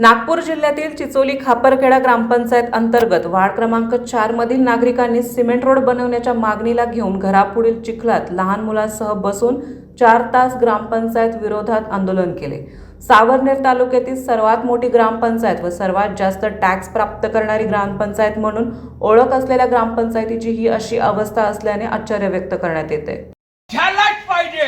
नागपूर जिल्ह्यातील चिचोली खापरखेडा ग्रामपंचायत अंतर्गत वार्ड क्रमांक चार मधील नागरिकांनी सिमेंट रोड बनवण्याच्या मागणीला घेऊन घरापुढील चिखलात लहान मुलांसह बसून चार तास ग्रामपंचायत विरोधात आंदोलन केले. सावरनेर तालुक्यातील सर्वात मोठी ग्रामपंचायत व सर्वात जास्त टॅक्स प्राप्त करणारी ग्रामपंचायत म्हणून ओळख असलेल्या ग्रामपंचायतीची ही अशी अवस्था असल्याने आश्चर्य व्यक्त करण्यात येते झालाच पाहिजे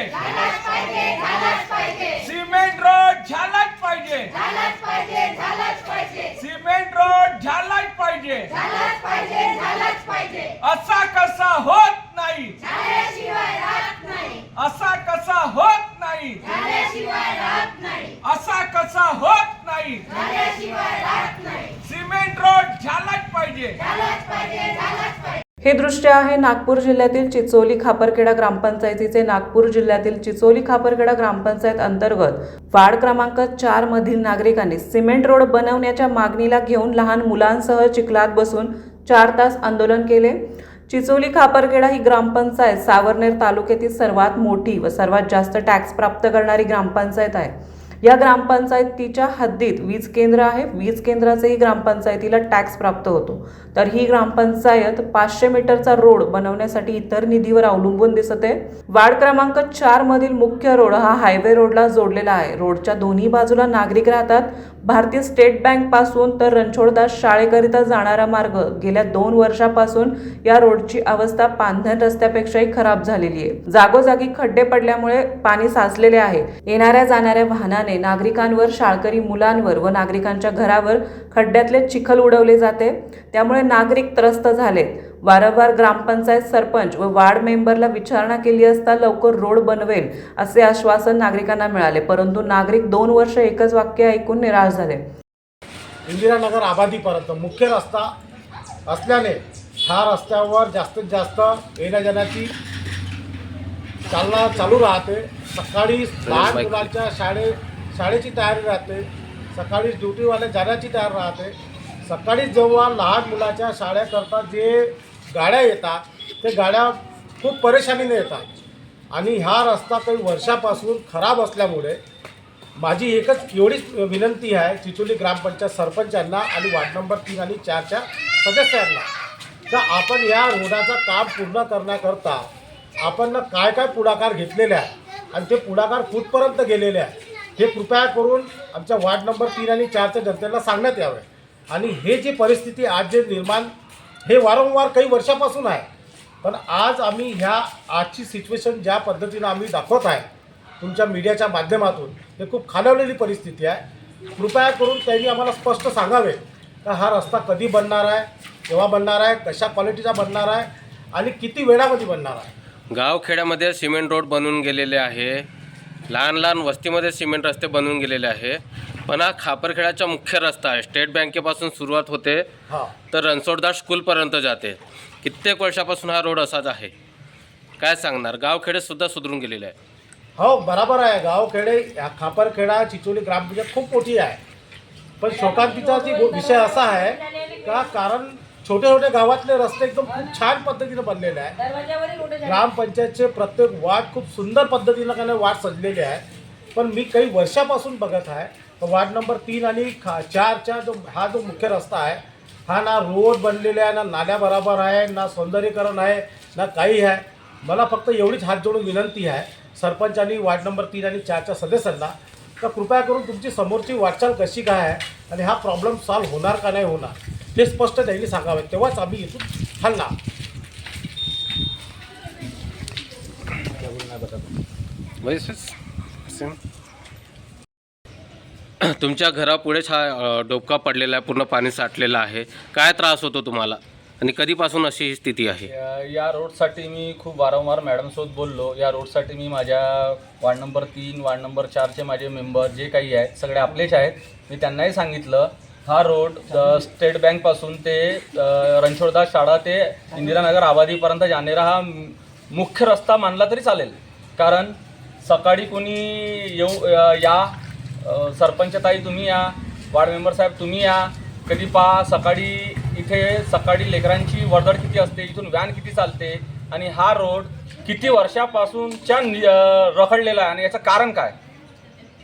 सिमेंट रोड झालाच पाहिजे झालाच पाहिजे झालाच पाहिजे सिमेंट रोड झालाच पाहिजे. झालाच पाहिजे झालाच पाहिजे. असा कसा होत नाही झाल्याशिवाय राहत नाही असा कसा होत नाही झाल्याशिवाय राहत नाही असा कसा होत नाही झाल्याशिवाय राहत नाही सिमेंट रोड झालाच पाहिजे झालाच पाहिजे झालाच पाहिजे ही दृश्य आहे नागपूर जिल्ह्यातील चिचोली खापरखेडा ग्रामपंचायतीचे नागपूर जिल्ह्यातील चिचोली खापरखेडा ग्रामपंचायत अंतर्गत वार्ड क्रमांक चार मधील नागरिकांनी सिमेंट रोड बनवण्याच्या मागणीला घेऊन लहान मुलांसह चिखलात बसून चार तास आंदोलन केले. चिचोली खापरखेडा ही ग्रामपंचायत सावरनेर तालुक्यातील सर्वात मोठी व सर्वात जास्त टॅक्स प्राप्त करणारी ग्रामपंचायत आहे. या ग्रामपंचायतीच्या हद्दीत वीज केंद्र आहे. वीज केंद्राचेही ग्रामपंचायतीला टॅक्स प्राप्त होतो. तर ही ग्रामपंचायत पाचशे मीटरचा रोड बनवण्यासाठी इतर निधीवर अवलंबून दिसत आहे. वार्ड क्रमांक चार मधील मुख्य रोड हा हायवे रोडला जोडलेला आहे. रोडच्या दोन्ही बाजूला नागरिक राहतात. भारतीय स्टेट बँकपासून तर रणछोडदास शाळेकरिता जाणारा मार्ग गेल्या दोन वर्षापासून या रोडची अवस्था पांधन रस्त्यापेक्षाही खराब झालेली आहे. जागोजागी खड्डे पडल्यामुळे पाणी साचलेले आहे. येणाऱ्या जाणाऱ्या वाहनाने नागरिकांवर शाळकरी मुलांवर व नागरिकांच्या घरावर खड्ड्यातले चिखल उडवले जाते. त्यामुळे नागरिक त्रस्त झाले वारंवार ग्रामपंचायत सरपंच व वार्ड मेंबरला विचारणा केली असता लवकर रोड बनवेल असे आश्वासन नागरिकांना मिळाले. परंतु नागरिक दोन वर्ष एकच वाक्य ऐकून निराश झाले. इंदिरानगर आबादीपर्यंत मुख्य रस्ता असल्याने ह्या रस्त्यावर जास्तीत जास्त येण्या जाण्याची चालना चालू राहते. सकाळी लहान मुलांच्या शाळे शाळेची तयारी राहते. सकाळी ड्युटीवाले जाण्याची तयारी राहते. सकाळी जेव्हा लहान मुलाच्या शाळेकरता जे गाड्या येतात ते गाड्या खूप परेशानीने येतात. आणि हा रस्ता काही वर्षापासून खराब असल्यामुळे माझी एकच एवढीच विनंती आहे चिचोली ग्रामपंचायत सरपंचांना आणि वार्ड नंबर तीन आणि चारच्या सदस्यांना तर आपण या रोडाचं काम पूर्ण करण्याकरता आपण काय काय पुढाकार घेतलेले आहे आणि ते पुढाकार कुठपर्यंत गेलेले आहे हे कृपया करून आमच्या वार्ड नंबर तीन आणि चारच्या जनतेला सांगण्यात यावे. आणि हे जी परिस्थिती आज जे निर्माण हे वारंवार काही वर्षापासून आहे. पण आज आम्ही ह्या आजची सिच्युएशन ज्या पद्धतीनं आम्ही दाखवत आहे तुमच्या मीडियाच्या माध्यमातून हे खूप खालवलेली परिस्थिती आहे. कृपया करून त्यांनी आम्हाला स्पष्ट सांगावे का हा रस्ता कधी बनणार आहे केव्हा बनणार आहे कशा क्वालिटीचा बनणार आहे आणि किती वेळामध्ये बनणार आहे? गावखेड्यामध्ये सिमेंट रोड बनवून गेलेले आहे. लहान लहान वस्तीमध्ये सिमेंट रस्ते बनवून गेलेले आहे. पण हा खापरखेड्याचा मुख्य रस्ता आहे. स्टेट बँकेपासून सुरुवात होते हा. तर रणसोडदास स्कूलपर्यंत जाते. कित्येक वर्षापासून हा रोड असाच आहे. काय सांगणार? गावखेडेसुद्धा सुधरून गेलेले आहे हो बराबर आहे. गावखेडे खापरखेडा चिचोली ग्रामपंचायत खूप मोठी आहे. पण शोकांतीचा विषय असा आहे का कारण छोटे छोटे गावातले रस्ते एकदम खूप छान पद्धतीने बनलेले आहे ग्रामपंचायतचे प्रत्येक वार्ड खूप सुंदर पद्धतीनं काय वार्ड सजलेले आहे पण मी काही वर्षापासून बघत आहे वार्ड नंबर तीन आणि खा चारचा जो हा जो मुख्य रस्ता आहे हा ना रोड बनलेला आहे ना नाल्या बराबर आहे ना सौंदर्यीकरण आहे ना काही आहे. मला फक्त एवढीच हात जोडून विनंती आहे सरपंच आणि वार्ड नंबर तीन आणि चारच्या सदस्यांना तर कृपया करून तुमची समोरची वाटचाल कशी काय आहे आणि हा प्रॉब्लेम सॉल्व्ह होणार का नाही होणार हे स्पष्ट त्यांनी सांगावे. तेव्हाच आम्ही इथून हलणार. बस तुमच्या घरापुढेच हा डोबका पडलेला आहे पूर्ण पाणी साठलेलं आहे. काय त्रास होतो तुम्हाला? आणि कधीपासून अशी ही स्थिती आहे? या- या रोडसाठी मी खूप वारंवार मॅडमसोबत बोललो. या रोडसाठी मी माझ्या वार्ड नंबर तीन वार्ड नंबर चारचे माझे मेंबर जे काही आहेत सगळे आपलेच आहेत. मी त्यांनाही सांगितलं हा रोड अ, स्टेट बँकपासून ते अ, रणछोडदास शाळा ते इंदिरानगर आबादीपर्यंत जाणारा हा मुख्य रस्ता मानला तरी चालेल. कारण सकाळी कोणी येऊ अ, या सरपंच ताई तुम्ही या. वार्ड मेंबर साहेब तुम्ही या. कधी पहा सकाळी इथे सकाळी लेकरांची वर्दळ किती असते इथून व्हॅन किती चालते आणि हा रोड किती वर्षापासूनच्या रखडलेला आहे आणि याचं कारण काय?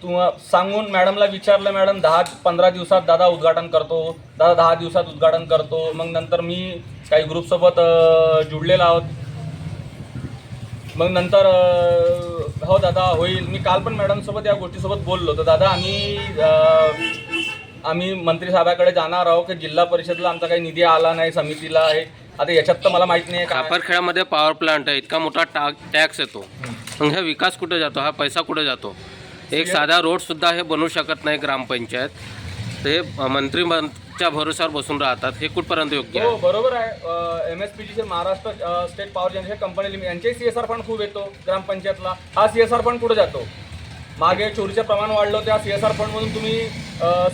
तुम सांगून मॅडमला विचारलं मॅडम दहा पंधरा दिवसात दादा उद्घाटन करतो दादा दहा दिवसात उद्घाटन करतो मग नंतर मी काही ग्रुपसोबत जुडलेला आहोत. मग नंतर हो दादा होईल. मी काल पण मॅडमसोबत या गोष्टीसोबत बोललो तर दादा आम्ही आम्ही मंत्री साहेबाकडे जाणार आहोत की जिल्हा परिषदला आमचा काही निधी आला नाही समितीला आहे. आता याच्यात तर मला माहीत नाही काय. खापरखेड्यामध्ये पॉवर प्लांट आहे. इतका मोठा टा टॅक्स येतो. मग हा विकास कुठे जातो? हा पैसा कुठे जातो? एक साधा रोड सुद्धा हे बनवू शकत नाही ग्रामपंचायत. ते मंत्रीच्या भरोश्यावर बसून राहतात हे कुठपर्यंत योग्य हो आहे. बरोबर आहे एम एस पी चे Maharashtra uh, state power generation company limited यांचे सी एस आर फंड खूप येतो ग्रामपंचायतला. हा सी एस आर फंड कुठे जातो? मागे चोरीचं प्रमाण वाढलं त्या सी एस आर फंडमधून तुम्ही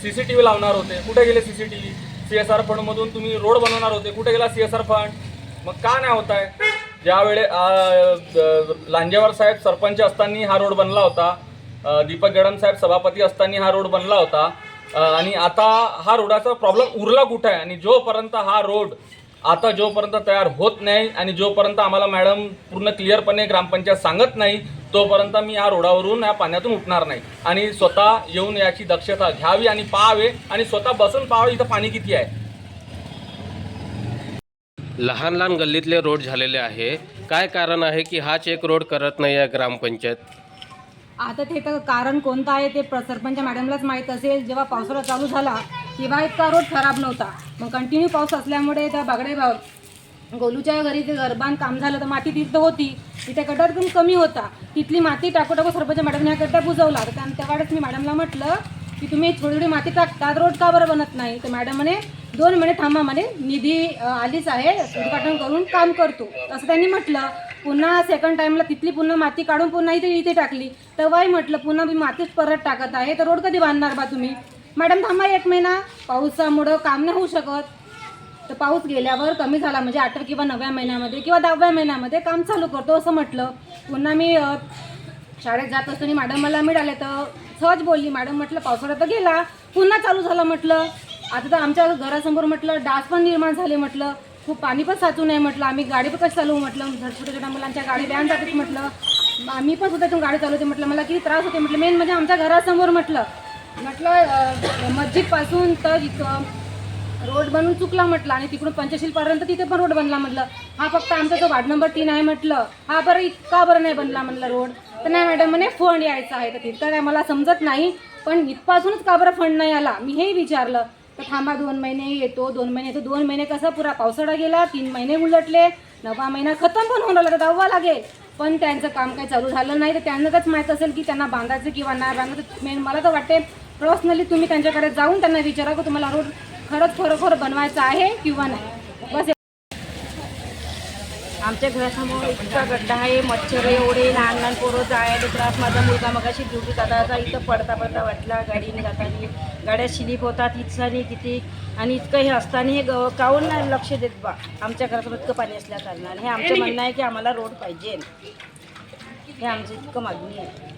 सी सी टी व्ही लावणार होते. कुठे गेले C C T V C S R फंडमधून तुम्ही रोड बनवणार होते. कुठे गेला सी एस आर फंड मग का नाही होत आहे? ज्यावेळे अ, लांजेवार साहेब सरपंच असताना हा रोड बनला होता. अ, दीपक गडम साहेब सभापती असताना हा रोड बनला होता. आणि आता हा रोडाचा प्रॉब्लेम उरला कुठं आहे? आणि जोपर्यंत हा रोड आता जोपर्यंत तयार होत नाही आणि जोपर्यंत आम्हाला मॅडम पूर्ण क्लिअरपणे ग्रामपंचायत सांगत नाही तोपर्यंत मी या रोडावरून या पाण्यातून उठणार नाही. आणि स्वतः येऊन याची दक्षता घ्यावी आणि पाहावे आणि स्वतः बसून पाहावे इथं पाणी किती आहे. लहान लहान गल्लीतले रोड झालेले आहे. काय कारण आहे की हाच एक रोड करत नाही आहे ग्रामपंचायत? आता ते तर कारण कोणतं आहे ते सरपंच मॅडमलाच माहीत असेल. जेव्हा पावसाळा चालू झाला तेव्हा इतका रोड खराब नव्हता. मग कंटिन्यू पाऊस असल्यामुळे त्या बागडे बा गोलूच्या घरी ते घरबांध काम झालं तर माती तिथं होती. तिथे गड्डा पण कमी होता. तिथली माती टाकू टाकू सरपंच मॅडमने हा गड्डा बुजवला. तर त्या त्यावेळेस मी मॅडमला म्हटलं की तुम्ही थोडी थोडी माती टाकतात रोड का बरं बनत नाही? तर मॅडम म्हणे दोन महिने थांबा म्हणे. निधी आलीच आहे. उद्घाटन करून काम करतो. असं त्यांनी म्हटलं. पुन्हा सेकंड टाईमला तिथली पुन्हा माती काढून पुन्हा इथे इथे टाकली. तेव्हाही म्हटलं पुन्हा मी मातीच परत टाकत आहे. तर रोड कधी बांधणार बा तुम्ही? मॅडम थांबा एक महिना. पावसामुळं काम नाही होऊ शकत. तर पाऊस गेल्यावर कमी झाला म्हणजे आठव्या किंवा नवव्या महिन्यामध्ये किंवा दहाव्या महिन्यामध्ये काम चालू करतो असं म्हटलं. पुन्हा मी शाळेत जात असताना मॅडम मला मिळाले तर सहज बोलली. मॅडम म्हटलं पावसाळा तर गेला. पुन्हा चालू झालं म्हटलं. आता तर आमच्या घरासमोर म्हटलं डास पण निर्माण झाले म्हटलं. खूप पाणी पण साचू नये म्हटलं आम्ही गाडी पण कशी चालवू म्हटलं छोट्या छोट्या मुलांच्या गाडी बॅन जातात म्हटलं. आम्ही पण स्वतःतून गाडी चालवते म्हटलं मला किती त्रास होते म्हटलं. मेन म्हणजे आमच्या घरासमोर म्हटलं. म्हटलं मस्जिदपासून तर इथं रोड बनून चुकला म्हटलं आणि तिकडून पंचशीलपर्यंत तिथे पण रोड बनला म्हटलं. हा फक्त आमचा जो वार्ड नंबर तीन आहे म्हटलं हा बरं इतका बरं नाही बनला म्हटलं रोड. तर नाही मॅडम म्हणे फंड यायचा आहे तर तिथं काय मला समजत नाही पण इथपासूनच का बरं फंड नाही आला? मी हेही विचारलं. तर थांबा दोन महिने येतो दोन महिने येतो. दोन महिने कसा पुरा पावसाळा गेला तीन महिने उलटले नवा महिना खतम पण होऊन राहिला तर दहावा लागेल. पण त्यांचं काम काही चालू झालं नाही तर त्यांना माहीत असेल की त्यांना बांधायचं किंवा नाही बांधायचं. मेन मला तर वाटते पर्सनली तुम्ही त्यांच्याकडे जाऊन त्यांना विचारा की तुम्हाला रोड खरंच खरोखर बनवायचा आहे किंवा नाही. आमच्या घरासमोर इतका गड्डा आहे मच्छर एवढे लहान लहान पोरं जायला त्रास माझा मुलगा मगाशी ड्युटी जाता इथं पडता पडता वाटला गाडीने जाताना. गाड्या शिलीप होतात इथसानी किती आणि इतकं हे असताना हे ग- काहून नाही लक्ष देत बा? आमच्या घरासमोर इतकं पाणी असल्या कारणाने. हे आमचं म्हणणं आहे की आम्हाला रोड पाहिजे. हे आमचं इतकं मागणी आहे.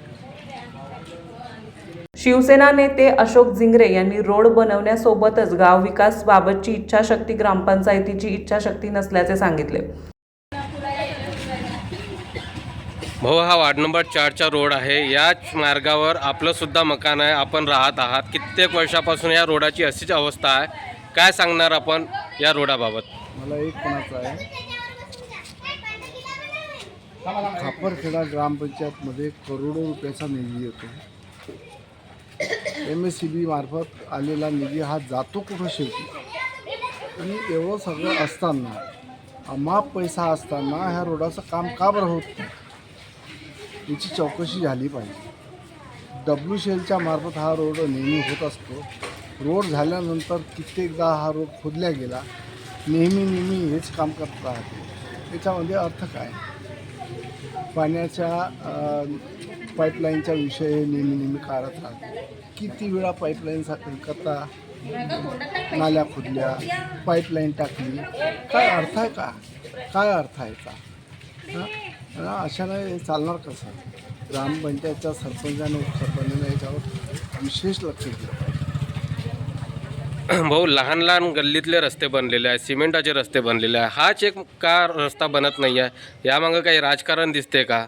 शिवसेना नेते अशोक जिंगरे यांनी रोड बनवण्यासोबतच गाव विकास बाबतची इच्छाशक्ती ग्रामपंचायतीची इच्छाशक्ती नसल्याचे सांगितले. भाऊ हा वार्ड नंबर चारचा रोड आहे. याच मार्गावर आपलंसुद्धा मकान आहे. आपण राहत आहात. कित्येक वर्षापासून या रोडाची अशीच अवस्था आहे. काय सांगणार आपण या रोडाबाबत? मला एक कोणाचा आहे. खापरखेडा ग्रामपंचायतमध्ये करोडो रुपयाचा निधी येतो. एम एस सी बी मार्फत आलेला निधी हा जातो कुठं शेवटी? आणि एवढं सगळं असताना अमाप पैसा असताना ह्या रोडाचं काम का बरं होत नाही? याची चौकशी झाली पाहिजे. डब्ल्यू शेलच्या मार्फत हा रोड नेहमी होत असतो. रोड झाल्यानंतर कित्येकदा हा रोड खोदल्या गेला. नेहमी नेहमी हेच काम करत राहते. याच्यामध्ये अर्थ काय? पाण्याच्या पाईपलाईनचा विषय हे नेहमी नेहमी काढत राहते. किती वेळा पाईपलाईन करता नाल्या खोदल्या पाईपलाईन टाकली? काय अर्थ आहे का? काय अर्थ आहे का हां, अशानं चालणार कसं ग्रामपंचायतच्या सरपंचाने उपसरपंचाने याच्यावर विशेष लक्ष दिलं भाऊ लहान लहान गल्लीतले रस्ते बनलेले आहेत सिमेंटाचे रस्ते बनलेले आहे हाच एक का रस्ता बनत नाही आहे यामागं काही राजकारण दिसते का?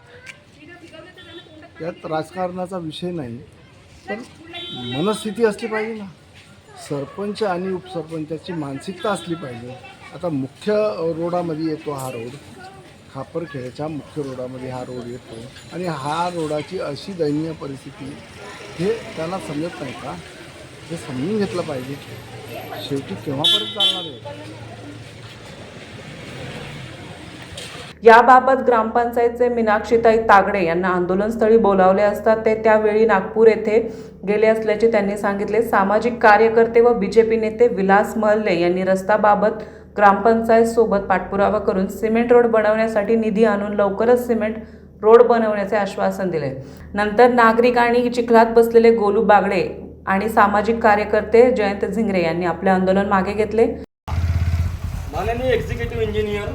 यात राजकारणाचा विषय नाही पण मनस्थिती असली पाहिजे ना. सरपंच आणि उपसरपंचाची मानसिकता असली पाहिजे. आता मुख्य रोडामध्ये येतो हा रोड. खापरखेडच्या मुख्य रोडामध्ये हा रोड येतो. आणि हा रोडाची अशी दयनीय परिस्थिती हे त्याला समजत नाही का? हे समजून घेतलं पाहिजे. शेवटी केव्हापर्यंत चालणार आहे याबाबत ग्रामपंचायतचे मीनाक्षीताई तागडे यांना आंदोलनस्थळी बोलावले असता ते त्यावेळी नागपूर येथे गेले असल्याचे त्यांनी सांगितले. सामाजिक कार्यकर्ते व बीजेपी नेते विलास महल्ले यांनी रस्ताबाबत ग्रामपंचायतसोबत पाठपुरावा करून सिमेंट रोड बनवण्यासाठी निधी आणून लवकरच सिमेंट रोड बनवण्याचे आश्वासन दिले. नंतर नागरिक आणि चिखलात बसलेले गोलू बागडे आणि सामाजिक कार्यकर्ते जयंत झिंगरे यांनी आपले आंदोलन मागे घेतले. माननीय एक्झिक्युटिव्ह इंजिनियर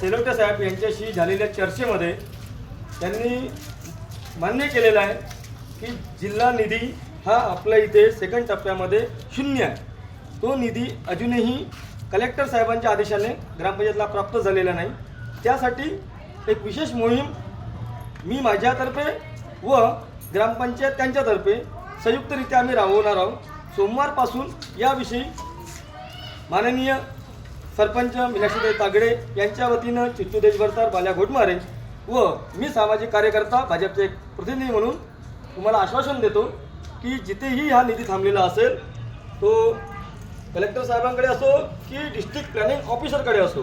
सेलोटे साहेब यांच्याशी झालेल्या चर्चेमध्ये त्यांनी मान्य केलेलं आहे की जिल्हा निधी हा आपल्या इथे सेकंड टप्प्यामध्ये शून्य आहे. तो निधी अजूनही कलेक्टर साहेबांच्या आदेशाने ग्रामपंचायतला प्राप्त झालेला नाही. त्यासाठी एक विशेष मोहीम मी माझ्यातर्फे व ग्रामपंचायत त्यांच्यातर्फे संयुक्तरित्या आम्ही राबवणार आहोत. सोमवारपासून याविषयी माननीय सरपंच मीनाक्षीताई तागडे यांच्या वतीनं चित्तू देशभरतार बाल्या घोटमारे व मी सामाजिक कार्यकर्ता भाजपचे एक प्रतिनिधी म्हणून तुम्हाला आश्वासन देतो की जिथेही हा निधी थांबलेला असेल तो कलेक्टर साहेबांकडे असो की डिस्ट्रिक्ट प्लॅनिंग ऑफिसरकडे असो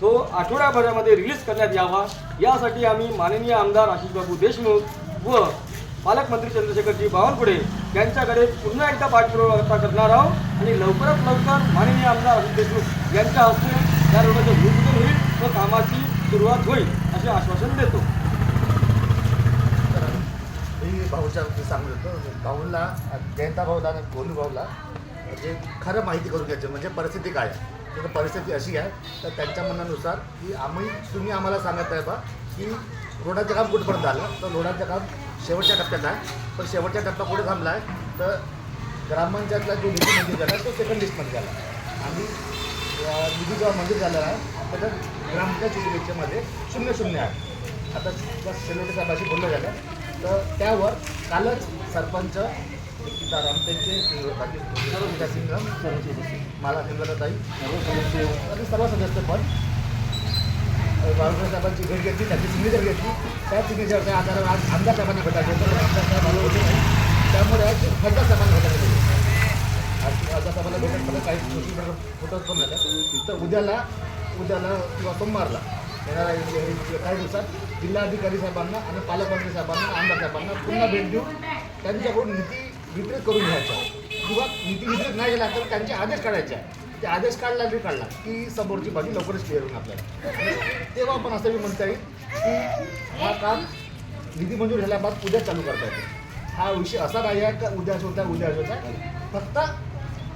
तो आठवड्याभरामध्ये रिलीज करण्यात यावा. यासाठी आम्ही माननीय आमदार आशिषबाबू देशमुख व पालकमंत्री चंद्रशेखरजी बावनकुळे यांच्याकडे पुन्हा एकदा पाठपुरावा करणार आहोत. आणि लवकरात लवकर माननीय आमदार अजित देशमुख यांच्या हस्ते या रोडाचं भूमिपूजन होईल व कामाची सुरुवात होईल असे आश्वासन देतो. मी भाऊच्या सांगत होतो भाऊला जयंता भाऊला आणि गोलू भाऊला म्हणजे खरं माहिती करून घ्यायची म्हणजे परिस्थिती काय आहे? तर परिस्थिती अशी आहे तर त्यांच्या म्हणण्यानुसार की आम्ही तुम्ही आम्हाला सांगत आहे बा की रोडाचं काम कुठपर्यंत झालं? तर रोडाचं काम शेवटच्या टप्प्यात आहे. पण शेवटच्या टप्पा कुठे थांबला आहे? तर ग्रामपंचायतला जो निधी मंदिर झाला तो सेकंड लिस्टमध्ये झाला आणि निधी जेव्हा मंदिर झालेला आहे त्याच्यात ग्रामपंचायत उपयुक्तेमध्ये शून्य शून्य आहे. आता जर सेलोटे साहेबाशी बोललं झालं तर त्यावर कालच सरपंच सीताराम त्यांचे बाकी सिंगम मला सिंगताई आणि सर्व सदस्य पण बाळासाहेब साहेबांची भेट घेतली त्यांची सिग्नेचर घेतली. त्या सिग्नेचरच्या आधारावर आज आमदार साहेबांना भेटायचे होतं आमदार साहेब आले होते त्यामुळे आज खासदार साहेबांना भेटायला गेले आज खासदार साहेबांना भेटत काही गोष्टी फोटोज पण झाल्या तर उद्याला उद्याला किंवा सोमवारला येणाऱ्या काही दिवसात जिल्हाधिकारी साहेबांना आणि पालकमंत्री साहेबांना आमदार साहेबांना पुन्हा भेट देऊन त्यांच्याकडून नीती वितरित करून घ्यायचा. किंवा नीती विपरीत नाही झाला तर त्यांचे आदेश काढायचे आहे. ते आदेश काढला बी काढला की समोरची भाजी लवकरच क्लिअर होईल आपल्याला. तेव्हा आपण असं बी म्हणता येईल की हा काम निधी मंजूर झाल्याबाद उद्या चालू करता येतो. हा विषय असा नाही आहे का उद्या होता उद्या होता. फक्त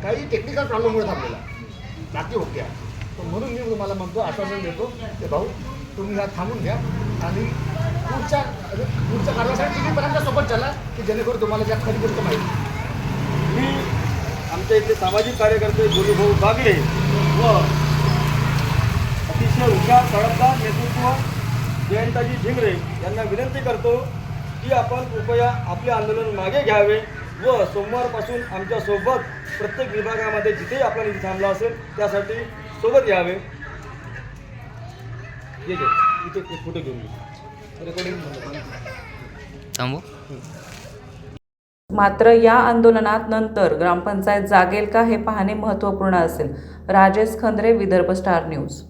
काही टेक्निकल प्रॉब्लेम होत आपल्याला बाकी ओके आहे. म्हणून मी तुम्हाला म्हणतो आश्वासन देतो ते भाऊ तुम्ही ह्या थांबून घ्या आणि पुढच्या पुढच्या कारणासाठी तुम्ही पण आमच्यासोबत झाला की जेणेकरून तुम्हाला त्या खरी गोष्ट माहिती मी आमच्या इथले सामाजिक कार्यकर्ते गुरुभाऊ बागले व अतिशय हुशार सडकदार नेतृत्व जयंताजी झिंगरे यांना विनंती करतो की आपण कृपया आपले आंदोलन मागे घ्यावे व सोमवारपासून आमच्यासोबत प्रत्येक विभागामध्ये जिथे आपला निधी थांबला असेल त्यासाठी सोबत यावे ये इथे फोटो घेऊन घे. थांबू. मात्र या आंदोलनात नंतर ग्रामपंचायत जागेल का हे पाहणे महत्त्वपूर्ण असेल. Rajesh Khandre Vidarbha star news.